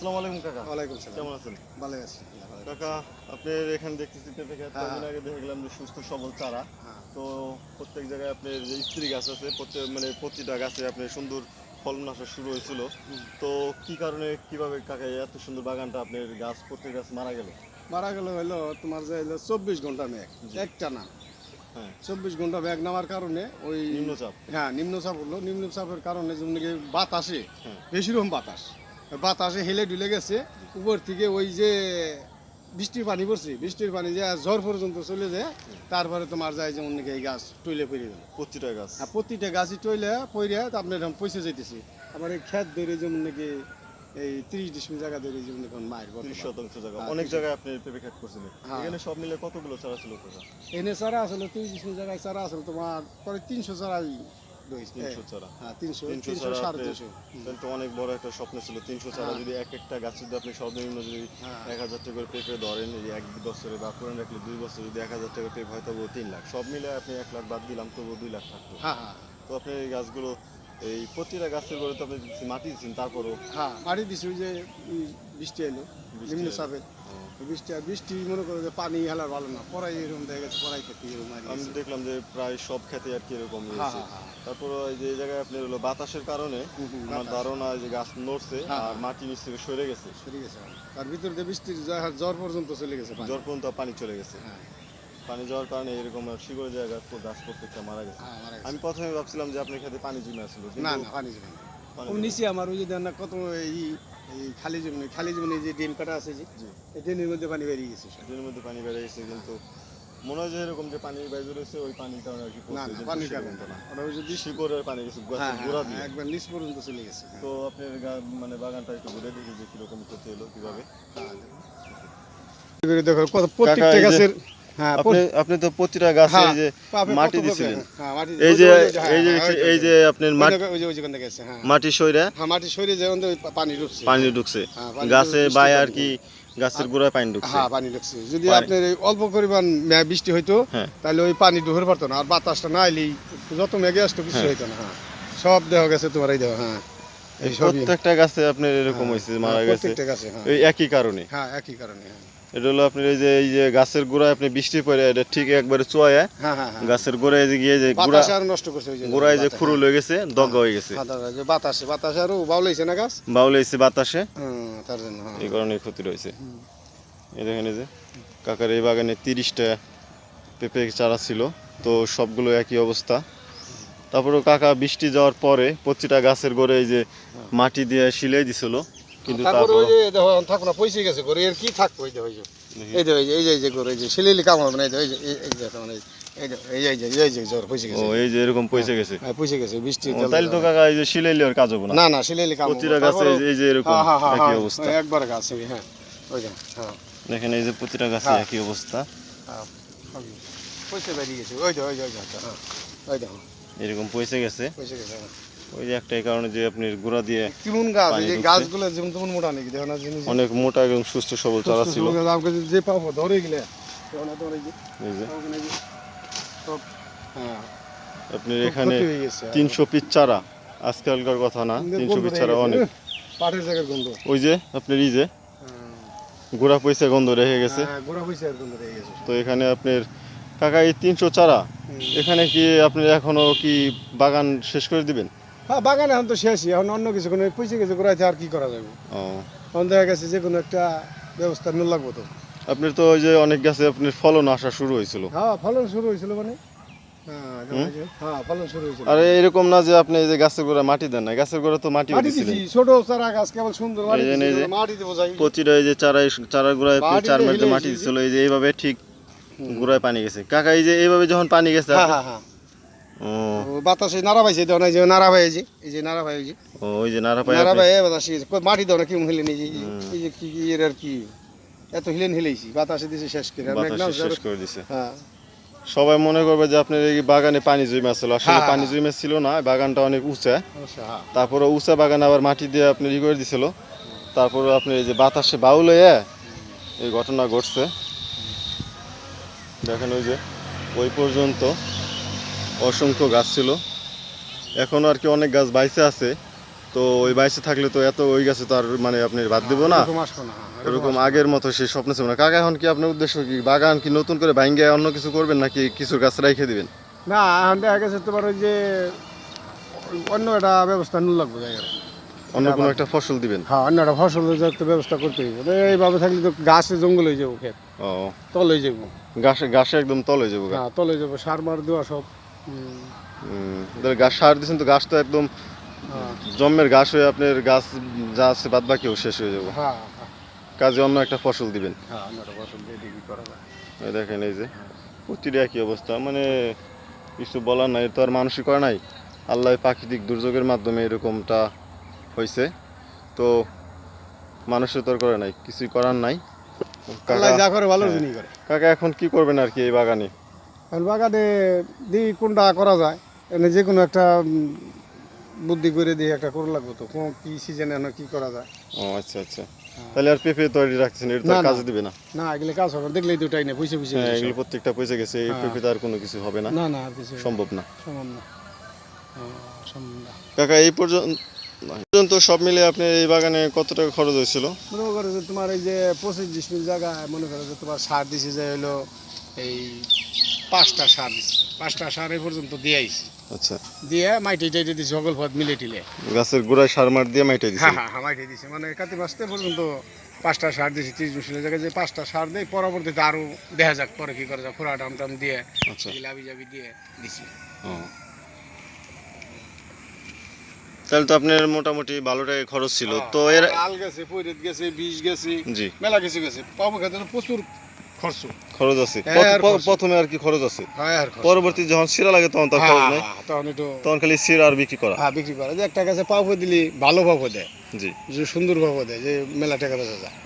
আসসালামু আলাইকুম কাকা। ওয়ালাইকুম সালাম। কেমন আছেন? ভালো আছি কাকা আপনি এখানে দেখতেছি পেঁপে গাছ হ্যাঁ, কয়েকদিন আগে দেখে গেলাম যে সুস্থ সবল চারা। হ্যাঁ। তো প্রত্যেক জায়গায় আপনার যে স্ত্রী গাছ আছে প্রত্যেক মানে প্রতিটা গাছে আপনার সুন্দর ফলন আসা শুরু হয়েছিল। তো কি কারণে কীভাবে কাকা এত সুন্দর বাগানটা আপনার গাছ প্রত্যেক গাছ মারা গেল? মারা গেল হলো তোমার যে হলো চব্বিশ ঘণ্টা মেঘ জি। একটা না। হ্যাঁ। চব্বিশ ঘণ্টা মেঘ নামার কারণে ওই নিম্নচাপ। হ্যাঁ নিম্নচাপ হলো। নিম্নচাপের কারণে যেমন কি বাতাসে হ্যাঁ। বেশি রকম বাতাস। বাতাসে হেলে ডুলে গেছে। উপর থেকে ওই যে বৃষ্টির পানি পড়ছে বৃষ্টির পানি যে ঝড় পর্যন্ত চলে যায় তারপরে তোমার যায় যেমন নাকি এই গাছ টইলে পড়ে গেল। প্রতিটা গাছ। আর প্রতিটা গাছই টইলে পড়ে আপনার এরকম পয়সা যাইতেছে আমার এই খেত ধরে যেমন নাকি এই ত্রিশ ডিসমিল জায়গা ধরে যেমন এখন মায়ের তিরিশ। শতাংশ জায়গা। হ্যাঁ, অনেক জায়গায় আপনি পেঁপে খেত করছিলেন হ্যাঁ। এখানে সব মিলে কতগুলো চারা ছিল এনে চারা আসলে ত্রিশ ডিসমিল জায়গায় চারা আসলে তোমার পরে তিনশো চারাই তিনশো চারা। হ্যাঁ তিনশো তিনশো চারা তো অনেক বড় একটা স্বপ্ন ছিল। তিনশো চারা হ্যাঁ। যদি এক একটা গাছ যদি আপনি সর্বনিম্ন যদি হ্যাঁ। এক হাজার টাকা করে পেঁপে ধরেন এক বছরে বা পুরান রাখলে দুই বছর যদি এক হাজার টাকা পেঁপে হয়তো তবুও তিন লাখ। সব মিলে আপনি এক লাখ বাদ দিলাম তবুও দুই লাখ থাকতো হ্যাঁ হ্যাঁ। তো আপনি এই গাছগুলো এই প্রতিটা গাছের করে তো আপনি মাটি দিচ্ছেন তারপরও হ্যাঁ মারি দিছি ওই যে বৃষ্টি এলো নিম্ন এলো। বৃষ্টি আর বৃষ্টি মনে করো যে পানি হেলার ভালো না। পড়াই এরকম দেখা গেছে পড়াই খেতে এরকম আমি দেখলাম যে প্রায় সব খেতে আর কি এরকম হ্যাঁ হয়েছে। হ্যাঁ হ্যাঁ। তারপর ওই যে জায়গায় আপনার হলো বাতাসের কারণে আমার ধারণা যে গাছ নড়ছে আর। মাটি নিচ থেকে সরে গেছে। সরে গেছে তার ভিতর দিয়ে বৃষ্টির জ্বর- পর্যন্ত চলে গেছে। জ্বর পর্যন্ত পানি চলে গেছে। পানি যাওয়ার কারণে এরকম শিকড় জায়গা গাছ প্রত্যেকটা মারা গেছে। আমি প্রথমে ভাবছিলাম যে আপনার খেতে পানি জমে আসলো না না পানি জমে ও নিচে আমার ওই যে না কত এই এই খালি জমি খালি জমি যে ড্রেন কাটা আছে যে এই ড্রেনের মধ্যে পানি বেরিয়ে গেছে ড্রেনের মধ্যে পানি বেড়ে গেছে কিন্তু মনে হয় যে এরকম যে পানি বাইরে রয়েছে ওই পানির কারণে আর কি না পড়ছে, না পানি কারণ না। ওটা ওই যে বৃষ্টি শিকড়ের পানি গেছে হ্যাঁ গোড়া হ্যাঁ, দিয়ে। একবার নিচ পর্যন্ত চলে গেছে হ্যাঁ। তো আপনার মানে বাগানটা একটু ঘুরে দেখি যে কীরকম করতে এলো কীভাবে? দেখো কত প্রত্যেকটা গাছের হ্যাঁ আপনি আপনি তো প্রতিটা গাছে হ্যাঁ, এই যে মাটি দিছিলেন? হ্যাঁ, এই যে হ্যাঁ, এই যে হ্যাঁ, এই যে আপনার মাটি যে হ্যাঁ। মাটি সইরা হ্যাঁ, মাটি থেকে ওই পানি ঢুকছে পানি ঢুকছে হ্যাঁ, গাছে পানি। আর কি গাছের গোড়ায় পানি ঢুকছে হ্যাঁ পানি ঢুকছে যদি আপনার অল্প পরিমাণ বৃষ্টি হইতো হ্যাঁ। তাহলে ওই পানি ঢুকে পারতো না আর বাতাসটা না এলেই যত মেঘে আসতো কিছু হ্যাঁ। হইতো না হ্যাঁ সব দেহ গেছে তোমার এই দেহ হ্যাঁ প্রত্যেকটা গাছে আপনার এরকম হ্যাঁ, হয়েছে হ্যাঁ, মারা গেছে হ্যাঁ একই কারণে হ্যাঁ একই কারণে হ্যাঁ এটা হলো আপনার এই যে এই যে গাছের গোড়ায় আপনি বৃষ্টি পড়ে এটা ঠিক একবারে চুয়ায়। হ্যাঁ হ্যাঁ হ্যাঁ। গাছের গোড়ায় যে গিয়ে যে গোড়া নষ্ট করছে ওই যে গোড়ায় যে খুরুল হয়ে। গেছে দগ্গা হয়ে গেছে। বাতাসে বাতাসে আরও বাউলাইছে না গাছ? বাউলে এসে বাতাসে। তার জন্য এই কারণে ক্ষতি রয়েছে। এই দেখেন এই যে কাকার এই বাগানে তিরিশটা পেঁপে চারা ছিল তো সবগুলো একই অবস্থা। তারপরেও কাকা বৃষ্টি যাওয়ার পরে প্রতিটা গাছের গোড়ে এই যে মাটি দিয়ে শিলাই দিছিল। কিন্তু তারপর ওই যে দেখো থাকো না পয়সা গেছে করে এর কি থাকব এই যে ওই যে এই যে এই যে এই যে করে এই যে সিলিলি কাম হবে না এই যে এই যে এই- এই যে মানে এই যে এই যে এই যে এই যে জ্বর পয়সা ও গেছে এই যে এরকম হ্যাঁ না না সিলিলি এই যে- হ্যাঁ হ্যাঁ হ্যাঁ একই হ্যাঁ, অবস্থা একবার গাছ হ্যাঁ ওই যে হ্যাঁ দেখেন এই যে প্রতিটা গাছে হ্যাঁ। একই অবস্থা হ্যাঁ পয়সা বেরিয়ে গেছে ওই যে ওই যে ওই যে আচ্ছা, হ্যাঁ ওই দেখো এরকম পয়সা গেছে পয়সা গেছে হ্যাঁ। ওই যে একটা এই কারণে যে আপনি গোড়া দিয়ে কেমন গাছ এই গাছগুলো যেমন তেমন মোটা নাকি? দেখো না জিনিস অনেক মোটা এবং সুস্থ সবল চারা ছিল। আমাকে যে পাবো ধরে গেলে। হ্যাঁ। আপনার এখানে হয়ে। তিনশো পিস চারা। আজকালকার কথা না তিনশো পিস চারা অনেক। পাটের জায়গার গন্ধ। ওই যে আপনার এই যে গোড়া পয়সা গন্ধ রেখে গেছে। হ্যাঁ, গোড়া পয়সা গন্ধ রয়ে গেছে। তো এখানে আপনার কাকা এই তিনশো চারা এখানে কি আপনি এখনও কি বাগান শেষ করে দিবেন? হ্যাঁ বাগান এখন তো শেষই। এখন অন্য কিছু কোনো পয়সা গেছে গোড়াইতে আর কি করা যাবে? ও। এখন দেখা গেছে যে কোনো একটা ব্যবস্থা নিয়ে লাগবো তো। আপনার তো ওই যে অনেক গাছে আপনার ফলন আসা শুরু হয়েছিল। হ্যাঁ ফলন শুরু হয়েছিল মানে। হ্যাঁ যেমন এই যে, ফলন শুরু হয়েছিল। আর এরকম না যে আপনি এই যে গাছের গোড়া মাটি দেন না গাছের গোড়া তো মাটি মাটি ছোট চারা গাছ কেবল সুন্দর মাটি এই যে, এই দিছি, যে। মাটি দেবো যাই। প্রতিটা এই যে চারা চারা গোড়ায় চার দিয়ে মাটি দিছিল এই যে এইভাবে ঠিক গোড়ায় পানি গেছে। কাকা এই যে এইভাবে যখন পানি গেছে হ্যাঁ হ্যাঁ হ্যাঁ। বাতাসে নাড়া পাইছে দেখো না এই যে নাড়া পাইছে এই যে নাড়া ও, ওই যে নারা পাই নাড়া আপনি- পাই বাতাসে মাটি দাও না কেমন হিলে এই যে- যে কি কি এর আর কি? এত হিলেন হিলেইছি বাতাসে দিছে শেষ করে শেষ করে দিছে। হ্যাঁ। সবাই মনে করবে যে আপনার এই বাগানে পানি জমে আসলো আসলে হ্যাঁ, পানি হ্যাঁ। জমে ছিল না বাগানটা অনেক উঁচা। অবশ্যই, হ্যাঁ। তারপরে উঁচা বাগান আবার মাটি দিয়ে আপনি ই করে দিছিল। তারপরে আপনি এই যে বাতাসে বাউল হয়ে এই ঘটনা ঘটছে। দেখেন ওই যে ওই পর্যন্ত অসংখ্য গাছ ছিল। এখন আর কি অনেক গাছ বাইসে আছে। তো ওই বাইসে থাকলে তো এত ওই গাছে তো আর মানে আপনি বাদ দিব না। এরকম হ্যাঁ, আগের মতো সেই স্বপ্ন ছিল না। কাকা এখন কি আপনার উদ্দেশ্য কি বাগান কি নতুন করে ভাঙ্গে অন্য কিছু করবেন নাকি কিছু গাছ রেখে দিবেন? না এখন দেখা গেছে তোমার ওই যে অন্য একটা ব্যবস্থা নিয়ে লাগবে অন্য কোনো একটা ফসল দিবেন? হ্যাঁ অন্য একটা ফসলের যে একটা ব্যবস্থা করতে হইব। এইভাবে থাকলে তো গাছে জঙ্গল হয়ে যাব ক্ষেত ও। তল হয়ে যাব। গাছে গাছে একদম তল হয়ে যাব। হ্যাঁ তলে যাব সার মার দেওয়া সব। গাছ সার দিচ্ছেন তো গাছ তো একদম হ্যাঁ। জন্মের গাছ হয়ে আপনার গাছ যা আছে বাদ বাকিও শেষ হয়ে যাবে। হ্যাঁ হ্যাঁ, কাজে অন্য একটা ফসল দিবেন। দেখেন এই যে প্রতিটা একই অবস্থা। মানে কিছু বলার নাই তো আর মানুষই করে নাই। আল্লাহ প্রাকৃতিক দুর্যোগের মাধ্যমে এরকমটা হয়েছে তো মানুষের তো করে নাই কিছুই করার নাই। কাকা যা করে ভালো। করে। কাকা এখন কি করবেন আর কি এই বাগানে? বাগানে দিই কোনটা করা যায়। এনে যে কোনো একটা বুদ্ধি করে দিয়ে একটা করে লাগবো তো। কোন কি সিজনে এনে কি করা যায়। ও আচ্ছা আচ্ছা। তাহলে আর পেঁপে তৈরি রাখছেন এটা তো। কাজে দিবে না? না এগুলো কাজ হবে দেখলেই দুটাই না পয়সা পয়সা হ্যাঁ এগুলো প্রত্যেকটা পয়সা গেছে এই হ্যাঁ। পেঁপেতে আর কোনো কিছু হবে না? না না আর কিছু সম্ভব না? সম্ভব না। হ্যাঁ, সম্ভব না। কাকা এই পর্যন্ত পর্যন্ত সব মিলে আপনি এই বাগানে কত টাকা খরচ হয়েছিল? মনে করো যে তোমার এই যে পঁচিশ ডিসমিল জায়গায় মনে করো যে তোমার সার দিছে যে হলো এই পাঁচটা সার দিছে। পাঁচটা সার এই পর্যন্ত দিয়ে আইছি আচ্ছা। দিয়ে মাইটে টাইটে দিছে সকল পথ মিলে টিলে। গাছের গোড়ায় সার মার দিয়ে মাইটে দিছে। হ্যাঁ হ্যাঁ হ্যাঁ মাইটে দিছে। মানে কাতি মাসতে পর্যন্ত পাঁচটা সার দিয়েছি ত্রিশ জায়গায় যে পাঁচটা সার দেয় পরবর্তীতে আরও দেখা যাক পরে কি করে যাক টাম টাম দিয়ে আচ্ছা। লাবি জাবি দিয়ে দিছি। তাহলে তো আপনার মোটামুটি ভালো টাকা খরচ ছিল। তো এর আল গেছে পৈরেত গেছে বিষ গেছে জি। মেলা কিছু গেছে। পাবো খেতে প্রচুর খরচ খরচ আছে। হ্যাঁ। প্রথমে আর কি খরচ আছে? হয়। পরবর্তী যখন সিরা লাগে তখন তার খরচ নেই। হ্যাঁ, তখন একটু তখন খালি সিরা আর বিক্রি করা। হ্যাঁ বিক্রি করে। যে একটা গাছে পাবো দিলি ভালো পাবো দেয়। জি। যে সুন্দর পাবো দেয় যে মেলা টাকা বেচা যায়।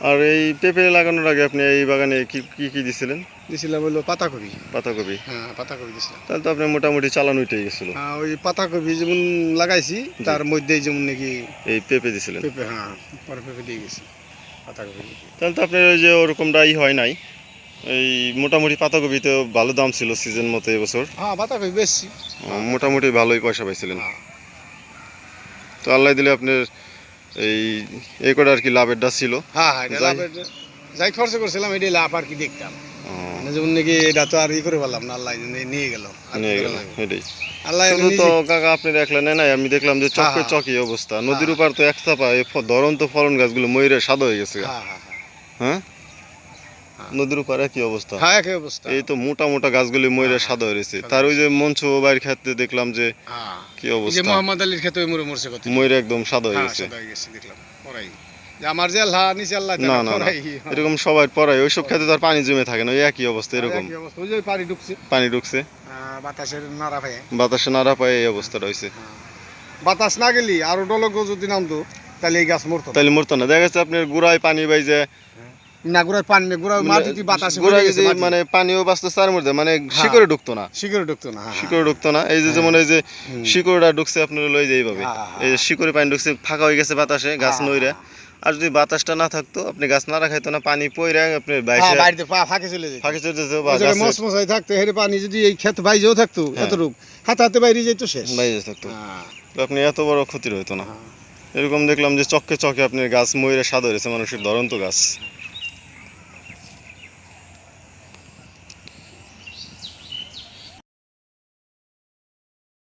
আর এই পেঁপে লাগানোর আগে আপনি এই বাগানে কি কি কি দিছিলেন? দিছিলাম হলো পাতাকপি। পাতাকপি। হ্যাঁ পাতাকপি দিছিলাম। তাহলে তো আপনার মোটামুটি চালান উঠে গেছিল। হ্যাঁ, ওই পাতাকপি যেমন লাগাইছি তার মধ্যেই যেমন নাকি এই পেঁপে দিছিলেন। পেঁপে হ্যাঁ পরে পেঁপে দিয়ে গেছি। পাতাকপি। তাহলে তো আপনার ওই যে ওরকমটাই হয় নাই। এই মোটামুটি পাতাকপিতে ভালো দাম ছিল সিজন মতো এবছর। হ্যাঁ পাতাকপি বেশি। মোটামুটি ভালোই পয়সা পাইছিলেন। হ্যাঁ। তো আল্লাহ দিলে আপনার এই এই কটা আর কি লাভের লাভেরটা ছিল। হ্যাঁ হ্যাঁ যাই- লাভের যাই খরচ করছিলাম এটাই লাভ আর কি দেখতাম। যেমন নাকি এটা তো আর ই করে পারলাম না আল্লাহ নিয়ে- নিয়ে গেল। নিয়ে গেল এটাই আল্লাহ শুধু তো কাকা আপনি দেখলেন না আমি দেখলাম যে চকে হ্যাঁ, চকি অবস্থা। নদীর উপর তো এক চাপা এই ধরন্ত ফলন গাছগুলো ময়ূরে সাদা হয়ে গেছে। হ্যাঁ হ্যাঁ। নদীর উপর অবস্থা। হ্যাঁ একই অবস্থা। এই তো মোটা মোটা গাছগুলি ময়ূরে হ্যাঁ, সাদা হয়ে গেছে তার ওই যে মঞ্চ বাড়ির ক্ষেত্রে দেখলাম যে কি অবস্থা। মোহাম্মদ আলীর ক্ষেত্রে মরছে ময়ূরে একদম সাদা হয়ে গেছে। দেখলাম। আমার যে আল্লাহ নিচে আল্লাহ না না এরকম সবাই ওইসব খেতে তো আর পানি জমে থাকে না ওই একই অবস্থা এরকম। ওই যে পানি ঢুকছে। পানি ঢুকছে। বাতাসের নাড়া পায়ে। বাতাসে নাড়া পায় এই অবস্থাটা হয়েছে বাতাস না গেলি আরও ডলক যদি নামতো তাহলে এই গাছ মরতো না। তাইলে মরতো না। দেখা যাচ্ছে আপনার গুড়ায় পানি বাইজে না গুড়ায় পানি গুড়ায় বাতাসে গুড়ায় গেছে মানে পানিও বাঁচতে চার মধ্যে মানে শিকড়ে ঢুকতো না। শিকড়ে ঢুকতো না হ্যাঁ, শিকড়ে ঢুকতো না। এই যে যেমন এই যে। শিকড়টা ঢুকছে আপনার হলো এই যে এইভাবে। হ্যাঁ, হ্যাঁ, এই যে শিকড়ে পানি ঢুকছে ফাঁকা হয়ে গেছে বাতাসে গাছ হ্যাঁ, নইরে আর যদি বাতাসটা না থাকতো আপনি গাছ না রাখাইতো না পানি পয়রা আপনি হ্যাঁ, বাড়িতে ফাঁকে চলে যেত। ফাঁকে চলে যেত জায়গায় মশমশাই থাকতো হেরে পানি যদি এই ক্ষেত বাইজেও থাকতো এত এতটুক। হাতে হাতে বাইরে যেত শেষ। বাইরে থাকতো। হ্যাঁ, তো আপনি এত বড় ক্ষতির হইতো না। হ্যাঁ। এরকম দেখলাম যে চকে চকে আপনি গাছ ময়ূরে সাদা হয়েছে মানুষের দরন্ত গাছ।